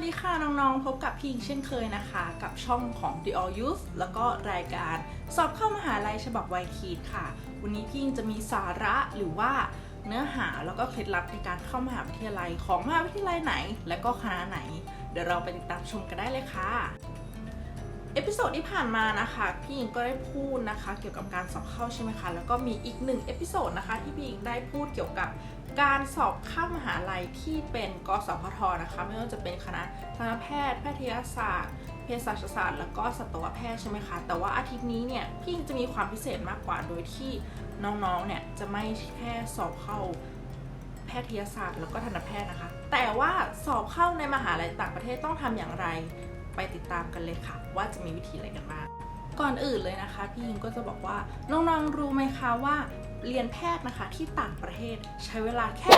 วัสดีค่ะน้องๆ พบกับพี่อิงเช่นเคยนะคะ กับช่องของ The All Youth แล้วก็รายการสอบเข้ามหาลัยฉบับวัยคีดค่ะ วันนี้พี่อิงจะมีสาระหรือว่าเนื้อหาแล้วก็เคล็ดลับในการเข้ามหาวิทยาลัยของมหาวิทยาลัยไหน และก็คณะไหน เดี๋ยวเราไปติดตามชมกันได้เลยค่ะ เอพิโซดที่ผ่านมานะคะพี่หญิงก็ได้พูดนะคะเกี่ยวกับการสอบเข้าใช่ไหมคะแล้วก็มีอีกหนึ่งเอพิโซดนะคะที่พี่หญิงได้พูดเกี่ยวกับการสอบเข้ามหาลัยที่เป็นกสพทนะคะไม่ว่าจะเป็นคณะทันตแพทย์แพทยศาสตร์เภสัชศาสตร์ แล้วก็สัตวแพทย์ใช่ไหมคะแต่ว่าอาทิตย์นี้เนี่ยพี่หญิงจะมีความพิเศษมากกว่าโดยที่น้องๆเนี่ยจะไม่แค่สอบเข้าแพทยศาสตร์แล้วก็ทันตแพทย์นะคะ แต่ว่าสอบเข้าในมหาลัยต่างประเทศต้องทำอย่างไร ไปติดตามกันเลยค่ะ ว่าจะมีวิธีอะไรกันบ้างก่อนอื่นเลยนะคะ พี่ยิงก็จะบอกว่าน้องๆรู้ไหมคะว่าเรียนแพทย์นะคะที่ต่างประเทศใช้เวลาแค่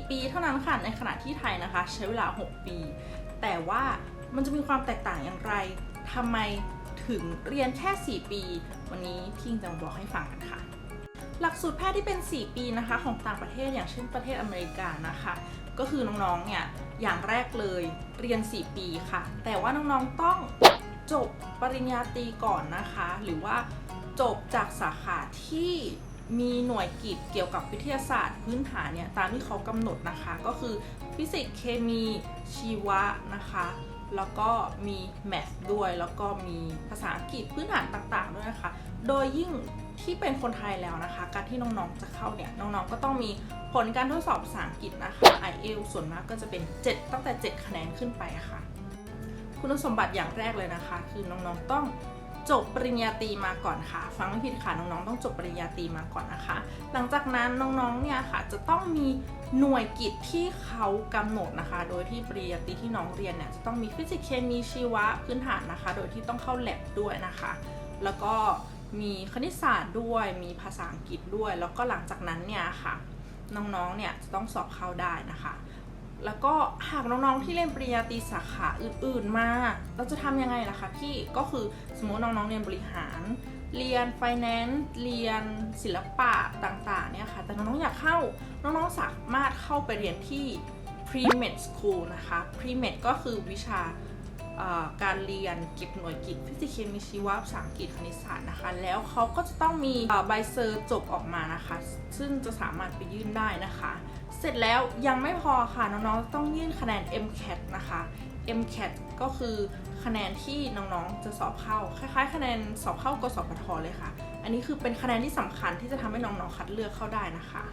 4 ปีเท่านั้นค่ะในขณะที่ไทยนะคะ ใช้เวลา 6 ปี แต่ว่ามันจะมีความแตกต่างอย่างไรทำไมถึงเรียนแค่ 4 ปี วันนี้พี่ยิงจะมาบอกให้ฟังกันค่ะ หลักสูตรแพทย์ที่เป็น 4 ปีนะคะ ของต่างประเทศอย่างเช่นประเทศอเมริกานะคะ ก็คือน้องๆ เนี่ย อย่างแรกเลยเรียน 4 ปีค่ะ แต่ว่าน้องๆ ต้องจบปริญญาตรีก่อนนะคะ หรือว่าจบจากสาขาที่มีหน่วยกิจเกี่ยวกับวิทยาศาสตร์พื้นฐานเนี่ย ตามที่เขากำหนดนะคะ ก็คือฟิสิกส์เคมีชีวะนะคะแล้วก็มีแมทด้วย แล้วก็มีภาษาอังกฤษพื้นฐานต่างๆด้วยนะคะ โดยยิ่ง ที่เป็นคนไทยแล้วนะคะ การที่น้องๆจะเข้าเนี่ยน้องๆก็ต้องมีผลการทดสอบภาษาอังกฤษนะคะ IELTS ส่วนมากก็จะเป็น 7 ตั้งแต่ 7 คะแนนขึ้นไปค่ะ คุณสมบัติอย่างแรกเลยนะคะ คือน้องๆต้องจบปริญญาตรีมาก่อนค่ะ ฟังไม่ผิดค่ะน้องๆต้องจบปริญญาตรีมาก่อนนะคะ หลังจากนั้นน้องๆเนี่ยค่ะจะต้องมีหน่วยกิจที่เขากำหนดนะคะ โดยที่ปริญญาตรีที่น้องเรียนเนี่ยจะต้องมีฟิสิกส์เคมีชีวะพื้นฐานนะคะ โดยที่ต้องเข้าแลบด้วยนะคะ แล้วก็ มีคณิตศาสตร์ด้วย มีภาษาอังกฤษด้วย แล้วก็หลังจากนั้นเนี่ยค่ะน้องๆ เนี่ยจะต้องสอบเข้าได้นะคะ แล้วก็หากน้องๆ ที่เรียนปริญญาตรีสาขาอื่นๆ มา เราจะทำยังไงล่ะคะพี่ก็คือสมมติน้องๆ เรียนบริหาร เรียน finance เรียนศิลปะต่างๆ เนี่ยค่ะ แต่น้องๆ อยากเข้า น้องๆ สามารถเข้าไปเรียนที่ pre-med school นะคะ pre-med ก็คือวิชา การเรียนเก็บหน่วยกิจฟิสิกส์เคมีชีวะภาษาอังกฤษคณิตศาสตร์นะคะ แล้วเขาก็จะต้องมีใบเซอร์จบออกมานะคะ ซึ่งจะสามารถไปยื่นได้นะคะ เสร็จแล้วยังไม่พอค่ะน้องๆต้องยื่นคะแนน MCAT นะคะ MCAT ก็คือคะแนนที่น้องๆจะสอบเข้า คล้ายๆ คะแนนสอบเข้ากสพทเลยค่ะ อันนี้คือเป็นคะแนนที่สำคัญที่จะทำให้น้องๆคัดเลือกเข้าได้นะคะ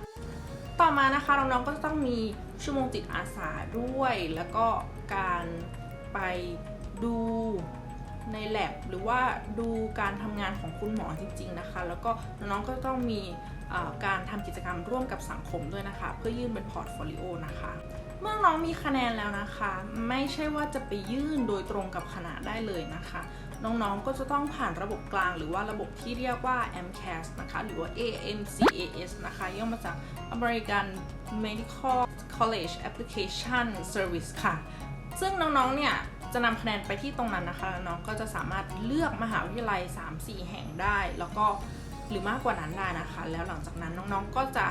ต่อมานะคะน้องๆก็จะต้องมีชั่วโมงจิตอาสาด้วย แล้วก็การ ไปดูใน lab หรือว่าดูการทำงานของคุณหมอจริง ๆนะคะ แล้วก็น้องๆก็ต้องมีการทำกิจกรรมร่วมกับสังคมด้วยนะคะ เพื่อยื่นเป็นพอร์ตโฟลิโอนะคะ เมื่อน้องมีคะแนนแล้วนะคะ ไม่ใช่ว่าจะไปยื่นโดยตรงกับคณะได้เลยนะคะ น้องๆก็จะต้องผ่านระบบกลางหรือว่าระบบที่เรียกว่า AMCAS นะคะ หรือว่า AMCAS นะคะย่อมาจาก American Medical College Application Service ค่ะ ซึ่งน้องๆ เนี่ยจะนำคะแนนไปที่ตรงนั้นนะคะน้องก็จะสามารถเลือกมหาวิทยาลัย 3-4 แห่งได้ แล้วก็หรือมากกว่านั้นได้นะคะ แล้วหลังจากนั้นน้องๆ ก็จะ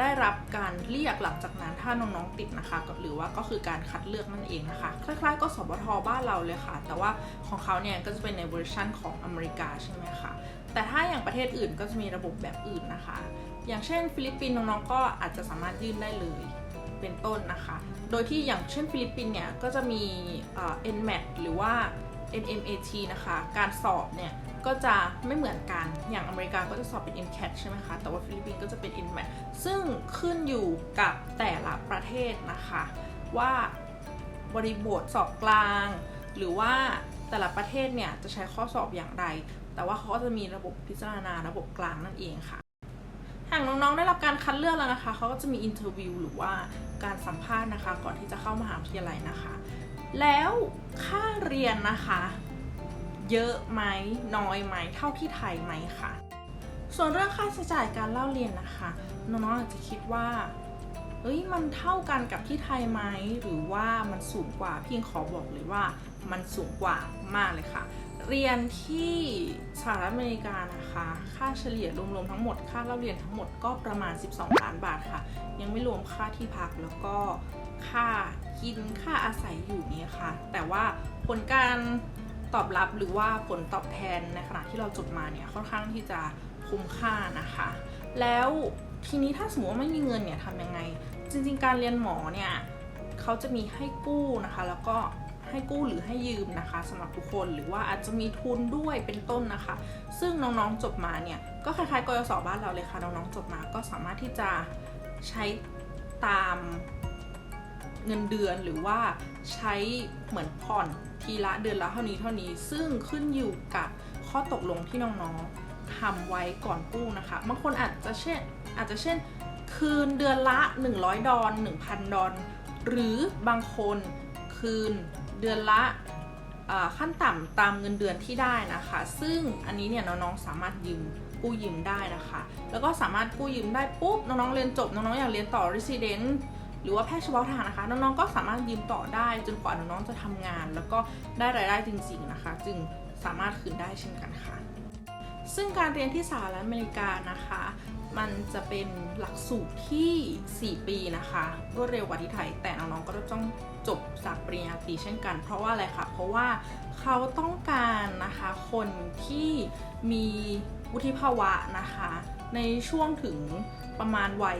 ได้รับการเรียกหลังจากนั้นถ้าน้องๆติดนะคะหรือว่าก็คือการคัดเลือกนั่นเองนะคะ คล้ายๆ ก็สบทบ้านเราเลยค่ะ แต่ว่าของเขาเนี่ยก็จะเป็นในเวอร์ชันของอเมริกาใช่ไหมคะแต่ถ้าอย่างประเทศอื่นก็จะมีระบบแบบอื่นนะคะ อย่างเช่น ฟิลิปปินส์น้องๆก็อาจจะสามารถยื่นได้เลยเป็นต้นนะคะ โดยที่อย่างเช่นฟิลิปปินส์เนี่ยก็จะมีเอ่อ NMAT หรือว่า NMAT นะคะ การสอบเนี่ยก็จะไม่เหมือนกัน อย่างอเมริกาก็จะสอบเป็น MCAT ใช่ไหมคะ แต่ว่าฟิลิปปินส์ก็จะเป็น NMAT ซึ่งขึ้นอยู่กับแต่ละประเทศนะคะ ว่าบริบทสอบกลาง หรือว่าแต่ละประเทศเนี่ยจะใช้ข้อสอบอย่างไร แต่ว่าเขาก็จะมีระบบพิจารณาระบบกลางนั่นเองค่ะ หากน้องๆได้รับการคัดเลือกแล้วนะคะเขาก็จะมีอินเทอร์วิวหรือว่าการสัมภาษณ์นะคะ ก่อนที่จะเข้ามหาวิทยาลัยนะคะ แล้วค่าเรียนนะคะ เยอะไหมน้อยไหมเท่าที่ไทยไหมค่ะ ส่วนเรื่องค่าใช้จ่ายการเล่าเรียนนะคะ น้องๆอาจจะคิดว่าเอ้ยมันเท่ากันกับที่ไทยไหมหรือว่ามันสูงกว่าพี่ขอบอกเลยว่ามันสูงกว่ามากเลยค่ะ เรียนที่สหรัฐอเมริกานะคะ ค่าเฉลี่ยรวมๆทั้งหมด ค่าเล่าเรียนทั้งหมดก็ประมาณ 12 ล้านบาทค่ะ ยังไม่รวมค่าที่พักแล้วก็ค่ากินค่าอาศัยอยู่นี่ค่ะ แต่ว่าผลการตอบรับหรือว่าผลตอบแทนในขณะที่เราจบมาเนี่ยค่อนข้างที่จะคุ้มค่านะคะ แล้วทีนี้ถ้าสมมติว่าไม่มีเงินเนี่ยทำยังไง จริงๆ การเรียนหมอเนี่ยเขาจะมีให้กู้นะคะ แล้วก็ ให้กู้หรือให้ยืมนะคะสำหรับทุกคนหรือว่าอาจจะมีทุนด้วยเป็นต้นนะคะ ซึ่งน้องๆจบมาเนี่ยก็คล้ายๆกยศบ้านเราเลยค่ะน้องๆจบมาก็สามารถที่จะใช้ตามเงินเดือนหรือว่าใช้เหมือนผ่อนทีละเดือนละเท่านี้เท่านี้ ซึ่งขึ้นอยู่กับข้อตกลงที่น้องๆทำไว้ก่อนกู้นะคะบางคนอาจจะเช่นอาจจะเช่น คืนเดือนละ 100 ดอล1,000 ดอลหรือบางคนคืน เดือนละขั้นต่ำตามเงินเดือนที่ได้นะคะ ซึ่งอันนี้เนี่ยน้องๆสามารถยืมกู้ยืมได้นะคะ แล้วก็สามารถกู้ยืมได้ปุ๊บน้องๆเรียนจบน้องๆอยากเรียนต่อ resident หรือว่าแพทย์เฉพาะทางนะคะ น้องๆก็สามารถยืมต่อได้ จนกว่าน้องๆจะทำงาน แล้วก็ได้รายได้จริง ๆนะคะ จึงสามารถคืนได้เช่นกันค่ะ ซึ่งการเรียนที่สหรัฐอเมริกานะคะ มันจะเป็นหลักสูตรที่ 4 ปีนะคะรวดเร็วกว่าที่ไทย แต่น้องๆก็ต้องจบจากปริญญาตรีเช่นกัน เพราะว่าอะไรคะเพราะว่าเขาต้องการนะคะคนที่มีวุฒิภาวะนะคะ ในช่วงถึงประมาณวัย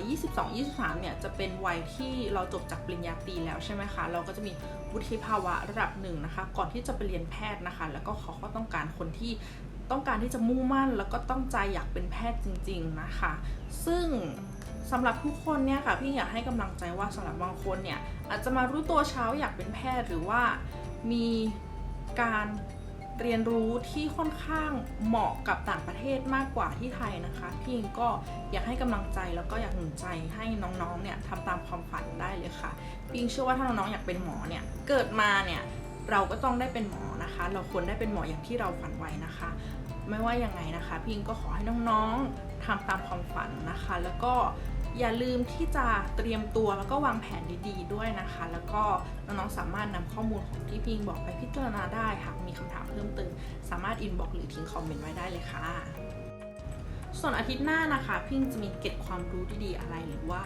22-23 เนี่ย จะเป็นวัยที่เราจบจากปริญญาตรีแล้วใช่ไหมคะ เราก็จะมีวุฒิภาวะระดับหนึ่งนะคะ ก่อนที่จะไปเรียนแพทย์นะคะ แล้วก็เขาก็ต้องการคนที่ ต้องการที่จะมุ่งมั่น แล้วก็ต้องใจอยากเป็นแพทย์จริง ๆนะคะ ซึ่งสำหรับทุกคนเนี่ยค่ะพี่อยากให้กำลังใจว่าสำหรับบางคนเนี่ยอาจจะมารู้ตัวเช้าอยากเป็นแพทย์หรือว่ามีการเรียนรู้ที่ค่อนข้างเหมาะกับต่างประเทศมากกว่าที่ไทยนะคะพี่เองก็อยากให้กำลังใจแล้วก็อยากหนุนใจให้น้องๆเนี่ยทำตามความฝันได้เลยค่ะพี่เชื่อว่าถ้าน้องๆอยากเป็นหมอเนี่ยเกิดมาเนี่ย เราก็ต้องได้เป็นหมอนะคะ เราควรได้เป็นหมออย่างที่เราฝันไว้นะคะ ไม่ว่ายังไงนะคะพิงก็ขอให้น้องๆทำตามความฝันนะคะ แล้วก็อย่าลืมที่จะเตรียมตัวแล้วก็วางแผนดีๆ ด้วยนะคะ แล้วก็น้องๆสามารถนำข้อมูลของที่พิงบอกไปพิจารณาได้หากมีคำถามเพิ่มเติมสามารถอินบอกหรือทิ้งคอมเมนต์ไว้ได้เลยค่ะ ส่วนอาทิตย์หน้านะคะ พิงจะมีเกร็ดความรู้ดีๆอะไรหรือว่า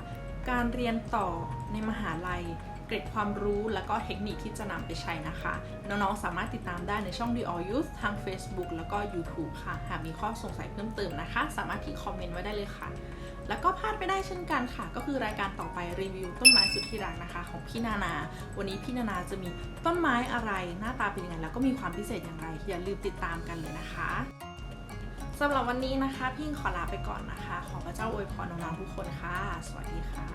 การเรียนต่อในมหาลัย เกร็ดความรู้แล้วก็เทคนิคที่จะนำไปใช้นะคะ น้องๆ สามารถติดตามได้ในช่อง The All Youth ทาง Facebook แล้วก็ YouTube ค่ะ หากมีข้อสงสัยเพิ่มเติมนะคะ สามารถทิ้งคอมเมนต์ไว้ได้เลยค่ะ แล้วก็พลาดไปได้เช่นกันค่ะ ก็คือรายการต่อไปรีวิวต้นไม้สุดที่รักนะคะ ของพี่นานา วันนี้พี่นานาจะมีต้นไม้อะไร หน้าตาเป็นยังไง แล้วก็มีความพิเศษอย่างไร อย่าลืมติดตามกันเลยนะคะสำหรับวันนี้นะคะ พี่ขอลาไปก่อนนะคะ ขอพระเจ้าอวยพรน้องๆทุกคนค่ะ สวัสดีค่ะ